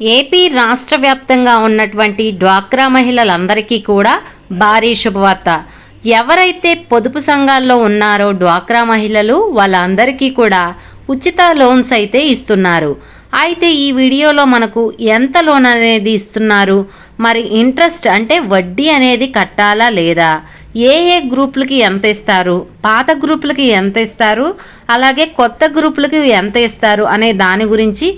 AP రాష్ట్ర వ్యాప్తంగా ఉన్నటువంటి డ్వాక్రా మహిళలందరికీ కూడా భారీ శుభవార్త. ఎవరైతే పొదుపు సంఘాల్లో ఉన్నారో డ్వాక్రా మహిళలు వాళ్ళందరికీ కూడా ఉచిత లోన్స్ అయితే ఇస్తున్నారు. అయితే ఈ వీడియోలో మనకు ఎంత లోన్ అనేది ఇస్తున్నారు? మరి ఇంట్రెస్ట్ అంటే వడ్డీ అనేది కట్టాలా లేదా? ఏ ఏ గ్రూపులకి ఎంత ఇస్తారు? పాత గ్రూపులకి ఎంత ఇస్తారు? అలాగే కొత్త గ్రూపులకి ఎంత ఇస్తారు? అనే దాని గురించి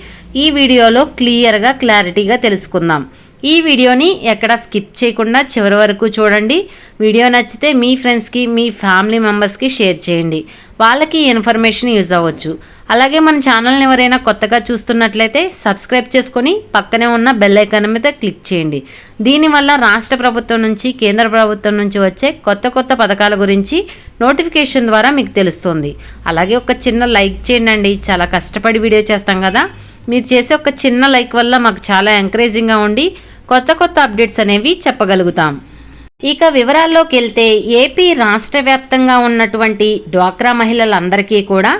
ఈ వీడియోలో క్లియర్గా క్లారిటీగా తెలుసుకుందాం. ఈ వీడియోని ఎక్కడ స్కిప్ చేయకుండా చివరి వరకు చూడండి. వీడియో నచ్చితే మీ ఫ్రెండ్స్కి మీ ఫ్యామిలీ మెంబర్స్కి షేర్ చేయండి. వాళ్ళకి ఇన్ఫర్మేషన్ యూజ్ అవ్వచ్చు. అలాగే మన ఛానల్ని ఎవరైనా కొత్తగా చూస్తున్నట్లయితే సబ్స్క్రైబ్ చేసుకొని పక్కనే ఉన్న బెల్ ఐకాన్ మీద క్లిక్ చేయండి. దీనివల్ల రాష్ట్ర ప్రభుత్వం నుంచి కేంద్ర ప్రభుత్వం నుంచి వచ్చే కొత్త కొత్త పథకాల గురించి నోటిఫికేషన్ ద్వారా మీకు తెలుస్తుంది. అలాగే ఒక చిన్న లైక్ చేయండి చాలా కష్టపడి వీడియో చేస్తాం కదా. మీరు చేసే ఒక చిన్న లైక్ వల్ల మాకు చాలా ఎంకరేజింగ్గా ఉండి కొత్త కొత్త అప్డేట్స్ అనేవి చెప్పగలుగుతాం. ఇక వివరాల్లోకి వెళ్తే ఏపీ రాష్ట్ర వ్యాప్తంగా ఉన్నటువంటి డ్వాక్రా మహిళలందరికీ కూడా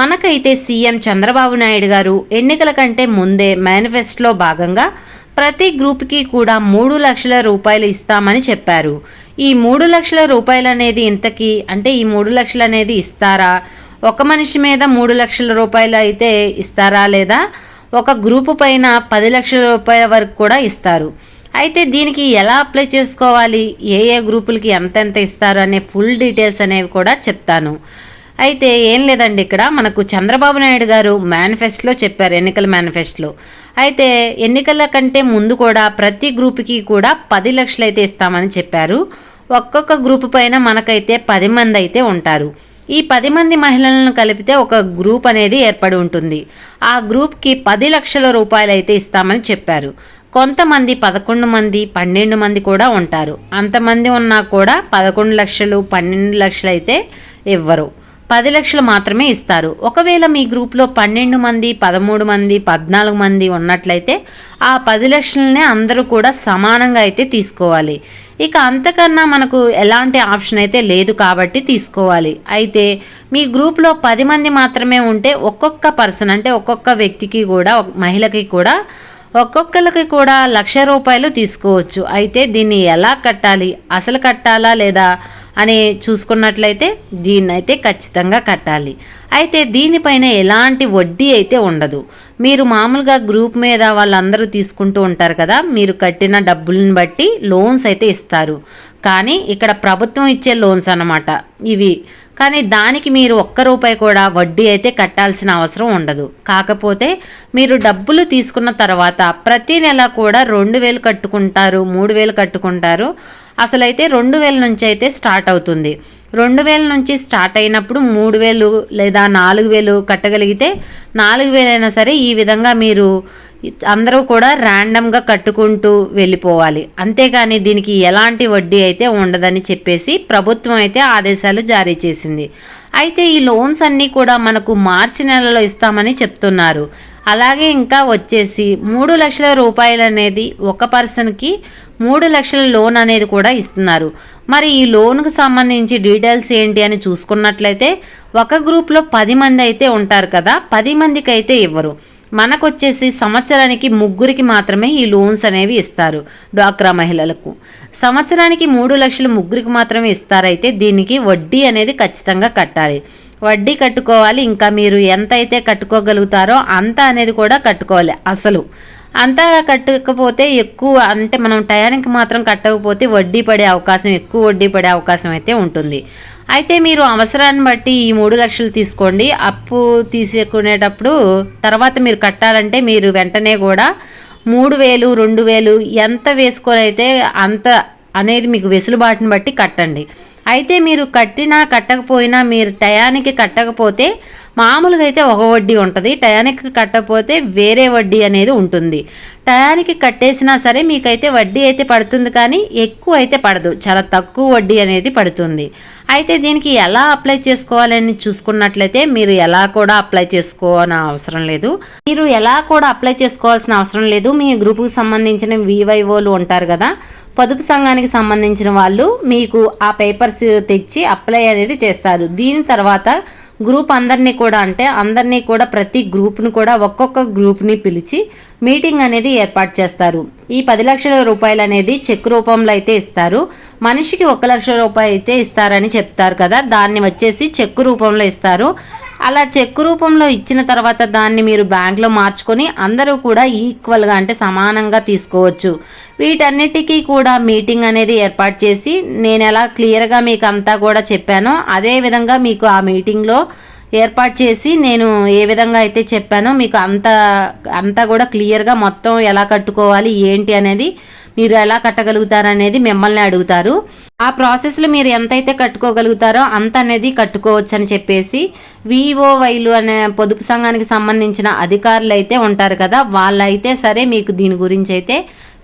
మనకైతే సీఎం చంద్రబాబు నాయుడు గారు ఎన్నికల కంటే ముందే మేనిఫెస్టోలో భాగంగా ప్రతి గ్రూప్కి కూడా మూడు లక్షల రూపాయలు ఇస్తామని చెప్పారు. ఈ మూడు లక్షల రూపాయలు అనేది ఇంతకీ అంటే ఈ మూడు లక్షలు అనేది ఇస్తారా? ఒక మనిషి మీద మూడు లక్షల రూపాయలు అయితే ఇస్తారా లేదా? ఒక గ్రూపు పైన పది లక్షల రూపాయల వరకు కూడా ఇస్తారు. అయితే దీనికి ఎలా అప్లై చేసుకోవాలి? ఏ ఏ గ్రూపులకి ఎంతెంత ఇస్తారు? అనే ఫుల్ డీటెయిల్స్ అనేవి కూడా చెప్తాను. అయితే ఏం లేదండి ఇక్కడ. మనకు చంద్రబాబు నాయుడు గారు మేనిఫెస్టోలో చెప్పారు ఎన్నికల మేనిఫెస్టోలో. అయితే ఎన్నికల కంటే ముందు కూడా ప్రతి గ్రూప్కి కూడా పది లక్షలు అయితే ఇస్తామని చెప్పారు. ఒక్కొక్క గ్రూప్ పైన మనకైతే పది మంది అయితే ఉంటారు. ఈ పది మంది మహిళలను కలిపితే ఒక గ్రూప్ అనేది ఏర్పడి ఉంటుంది. ఆ గ్రూప్కి పది లక్షల రూపాయలు అయితే ఇస్తామని చెప్పారు. కొంతమంది పదకొండు మంది పన్నెండు మంది కూడా ఉంటారు. అంతమంది ఉన్నా కూడా పదకొండు లక్షలు పన్నెండు లక్షలు అయితే ఇవ్వరు. పది లక్షలు మాత్రమే ఇస్తారు. ఒకవేళ మీ గ్రూప్లో పన్నెండు మంది పదమూడు మంది పద్నాలుగు మంది ఉన్నట్లయితే ఆ పది లక్షలనే అందరూ కూడా సమానంగా అయితే తీసుకోవాలి. ఇక అంతకన్నా మనకు ఎలాంటి ఆప్షన్ అయితే లేదు కాబట్టి తీసుకోవాలి. అయితే మీ గ్రూప్లో పది మంది మాత్రమే ఉంటే ఒక్కొక్క పర్సన్ అంటే ఒక్కొక్క వ్యక్తికి కూడా మహిళకి కూడా ఒక్కొక్కరికి కూడా లక్ష రూపాయలు తీసుకోవచ్చు. అయితే దీన్ని ఎలా కట్టాలి? అసలు కట్టాలా లేదా అని చూసుకున్నట్లయితే దీన్ని అయితే ఖచ్చితంగా కట్టాలి. అయితే దీనిపైన ఎలాంటి వడ్డీ అయితే ఉండదు. మీరు మామూలుగా గ్రూప్ మీద వాళ్ళందరూ తీసుకుంటూ ఉంటారు కదా మీరు కట్టిన డబ్బులను బట్టి లోన్స్ అయితే ఇస్తారు. కానీ ఇక్కడ ప్రభుత్వం ఇచ్చే లోన్స్ అన్నమాట. ఇవి కానీ దానికి మీరు ఒక్క రూపాయి కూడా వడ్డీ అయితే కట్టాల్సిన అవసరం ఉండదు. కాకపోతే మీరు డబ్బులు తీసుకున్న తర్వాత ప్రతి నెల కూడా రెండు వేలు కట్టుకుంటారు మూడు వేలు కట్టుకుంటారు. అసలైతే రెండు వేల నుంచి అయితే స్టార్ట్ అవుతుంది. రెండు వేల నుంచి స్టార్ట్ అయినప్పుడు మూడు వేలు లేదా నాలుగు వేలు కట్టగలిగితే నాలుగు వేలైనా సరే ఈ విధంగా మీరు అందరూ కూడా ర్యాండమ్గా కట్టుకుంటూ వెళ్ళిపోవాలి. అంతేకాని దీనికి ఎలాంటి వడ్డీ అయితే ఉండదని చెప్పేసి ప్రభుత్వం అయితే ఆదేశాలు జారీ చేసింది. అయితే ఈ లోన్స్ అన్నీ కూడా మనకు మార్చి నెలలో ఇస్తామని చెప్తున్నారు. అలాగే ఇంకా వచ్చేసి మూడు లక్షల రూపాయలు అనేది ఒక పర్సన్కి మూడు లక్షల లోన్ అనేది కూడా ఇస్తున్నారు. మరి ఈ లోన్కు సంబంధించి డీటెయిల్స్ ఏంటి అని చూసుకున్నట్లయితే ఒక గ్రూప్లో పది మంది అయితే ఉంటారు కదా పది మందికి అయితే ఇవ్వరు. మనకొచ్చేసి సంవత్సరానికి ముగ్గురికి మాత్రమే ఈ లోన్స్ అనేవి ఇస్తారు డ్వాక్రా మహిళలకు. సంవత్సరానికి మూడు లక్షలు ముగ్గురికి మాత్రమే ఇస్తారైతే దీనికి వడ్డీ అనేది ఖచ్చితంగా కట్టాలి. వడ్డీ కట్టుకోవాలి ఇంకా మీరు ఎంత అయితే కట్టుకోగలుగుతారో అంత అనేది కూడా కట్టుకోవాలి అసలు. అంతా కట్టకపోతే ఎక్కువ అంటే మనం టయానికి మాత్రం కట్టకపోతే వడ్డీ పడే అవకాశం ఎక్కువ వడ్డీ పడే అవకాశం అయితే ఉంటుంది. అయితే మీరు అవసరాన్ని బట్టి ఈ మూడు లక్షలు తీసుకోండి. అప్పు తీసుకునేటప్పుడు తర్వాత మీరు కట్టాలంటే మీరు వెంటనే కూడా మూడు వేలు రెండు వేలు ఎంత వేసుకొని అయితే అంత అనేది మీకు వెసులుబాటుని బట్టి కట్టండి. అయితే మీరు కట్టినా కట్టకపోయినా మీరు టయానికి కట్టకపోతే మామూలుగా అయితే ఒక వడ్డీ ఉంటుంది. టయానికి కట్టకపోతే వేరే వడ్డీ అనేది ఉంటుంది. టయానికి కట్టేసినా సరే మీకైతే వడ్డీ అయితే పడుతుంది కానీ ఎక్కువ అయితే పడదు. చాలా తక్కువ వడ్డీ అనేది పడుతుంది. అయితే దీనికి ఎలా అప్లై చేసుకోవాలని చూసుకున్నట్లయితే మీరు ఎలా కూడా అప్లై చేసుకోవాలని అవసరం లేదు. మీరు ఎలా కూడా అప్లై చేసుకోవాల్సిన అవసరం లేదు. మీ గ్రూప్కి సంబంధించిన వివైఓలు ఉంటారు కదా పొదుపు సంఘానికి సంబంధించిన వాళ్ళు మీకు ఆ పేపర్స్ తెచ్చి అప్లై అనేది చేస్తారు. దీని తర్వాత గ్రూప్ అందరినీ కూడా అంటే అందరినీ కూడా ప్రతి గ్రూప్ని కూడా ఒక్కొక్క గ్రూప్ని పిలిచి మీటింగ్ అనేది ఏర్పాటు చేస్తారు. ఈ పది లక్షల రూపాయలు అనేది చెక్ రూపంలో అయితే ఇస్తారు. మనిషికి ఒక లక్ష రూపాయలు అయితే ఇస్తారని చెప్తారు కదా దాన్ని వచ్చేసి చెక్ రూపంలో ఇస్తారు. అలా చెక్ రూపంలో ఇచ్చిన తర్వాత దాన్ని మీరు బ్యాంక్లో మార్చుకొని అందరూ కూడా ఈక్వల్గా అంటే సమానంగా తీసుకోవచ్చు. వీటన్నిటికీ కూడా మీటింగ్ అనేది ఏర్పాటు చేసి నేను ఎలా క్లియర్గా మీకు అంతా కూడా చెప్పానో అదే విధంగా మీకు ఆ మీటింగ్లో ఏర్పాటు చేసి నేను ఏ విధంగా అయితే చెప్పానో మీకు అంత అంతా కూడా క్లియర్గా మొత్తం ఎలా కట్టుకోవాలి ఏంటి అనేది మీరు ఎలా కట్టగలుగుతారనేది మిమ్మల్ని అడుగుతారు. ఆ ప్రాసెస్లో మీరు ఎంతైతే కట్టుకోగలుగుతారో అంత అనేది కట్టుకోవచ్చు అని చెప్పేసి విఓవైలు అనే పొదుపు సంఘానికి సంబంధించిన అధికారులు అయితే ఉంటారు కదా వాళ్ళైతే సరే మీకు దీని గురించి అయితే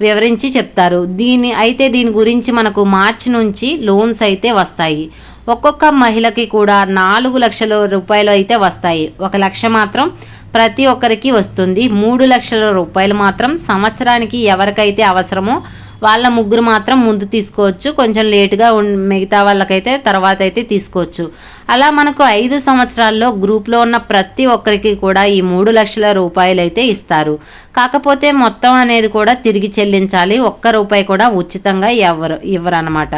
వివరించి చెప్తారు. దీని అయితే దీని గురించి మనకు మార్చి నుంచి లోన్స్ అయితే వస్తాయి. ఒక్కొక్క మహిళకి కూడా నాలుగు లక్షల రూపాయలు అయితే వస్తాయి. ఒక లక్ష మాత్రం ప్రతి ఒక్కరికి వస్తుంది. మూడు లక్షల రూపాయలు మాత్రం సంవత్సరానికి ఎవరికైతే అవసరమో వాళ్ళ ముగ్గురు మాత్రం ముందు తీసుకోవచ్చు. కొంచెం లేటుగా మిగతా వాళ్ళకైతే తర్వాత అయితే తీసుకోవచ్చు. అలా మనకు ఐదు సంవత్సరాల్లో గ్రూప్లో ఉన్న ప్రతి ఒక్కరికి కూడా ఈ మూడు లక్షల రూపాయలు అయితే ఇస్తారు. కాకపోతే మొత్తం అనేది కూడా తిరిగి చెల్లించాలి. ఒక్క రూపాయి కూడా ఉచితంగా ఎవరు ఇవ్వరు అనమాట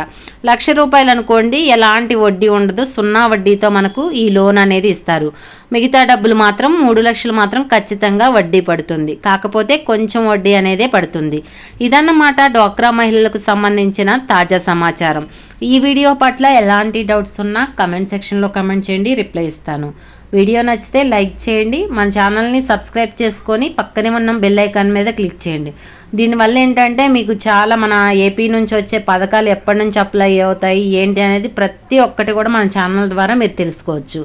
లక్ష రూపాయలు అనుకోండి ఎలాంటి వడ్డీ ఉండదు. సున్నా వడ్డీతో మనకు ఈ లోన్ అనేది ఇస్తారు. మిగతా డబ్బులు మాత్రం మూడు లక్షలు మాత్రం ఖచ్చితంగా వడ్డీ పడుతుంది. కాకపోతే కొంచెం వడ్డీ అనేదే పడుతుంది. ఇదన్నమాట డ్వాక్రా మహిళలకు సంబంధించిన తాజా సమాచారం. ఈ వీడియో పట్ల ఎలాంటి డౌట్స్ ఉన్నా కమెంట్ సెక్షన్లో కమెంట్ చేయండి రిప్లై ఇస్తాను. వీడియో నచ్చితే లైక్ చేయండి మన ఛానల్ని సబ్స్క్రైబ్ చేసుకొని పక్కనే ఉన్న బెల్ ఐకాన్ మీద క్లిక్ చేయండి. దీనివల్ల ఏంటంటే మీకు చాలా మన ఏపీ నుంచి వచ్చే పథకాలు ఎప్పటి నుంచి అప్లై అవుతాయి ఏంటి అనేది ప్రతి ఒక్కటి కూడా మన ఛానల్ ద్వారా మీరు తెలుసుకోవచ్చు.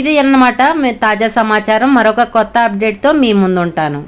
ఇది అన్నమాట తాజా సమాచారం. మరొక కొత్త అప్డేట్తో మీ ముందు ఉంటాను